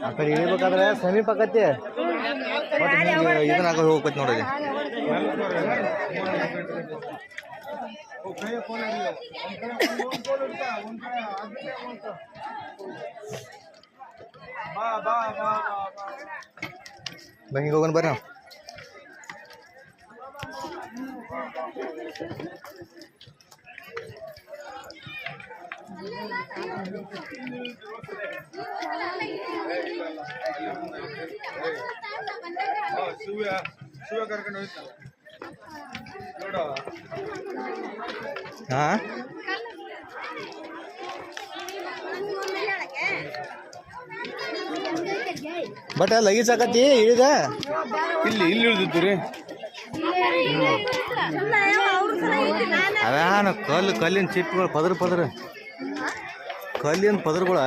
ಆ ಕಡೆ ಇಳಿಬೇಕಾದ್ರೆ ಸಮೀಪ ಆಕತಿ ಇದನ್ನ ಹಾಕಿ ಹೋಗ್ಬೇಕು ನೋಡಿ ಬನ್ನಿ ಹೋಗೋಣ ಬರ್ರಿ ನಾವು ಶಿವ ಶಿವ ಕರ್ಕೊಂಡು ಹೋಯ್ತಲ್ಲ ನೋಡು ಹಾಂ ಬಟ್ ಲಗೇಜ್ ಆಕತಿ ಇಳಿದ? ಇಲ್ಲಿ ಇಲ್ಲಿ ಉಳಿದಿತ್ತು ರೀ. ಅದಾನ ಕಲ್ಲು ಕಲ್ಲಿನ ಚಿಪ್ಗಳು ಪದರ ಪದರ. ಕಲ್ಲಿನ ಪದರ್ಗಳ.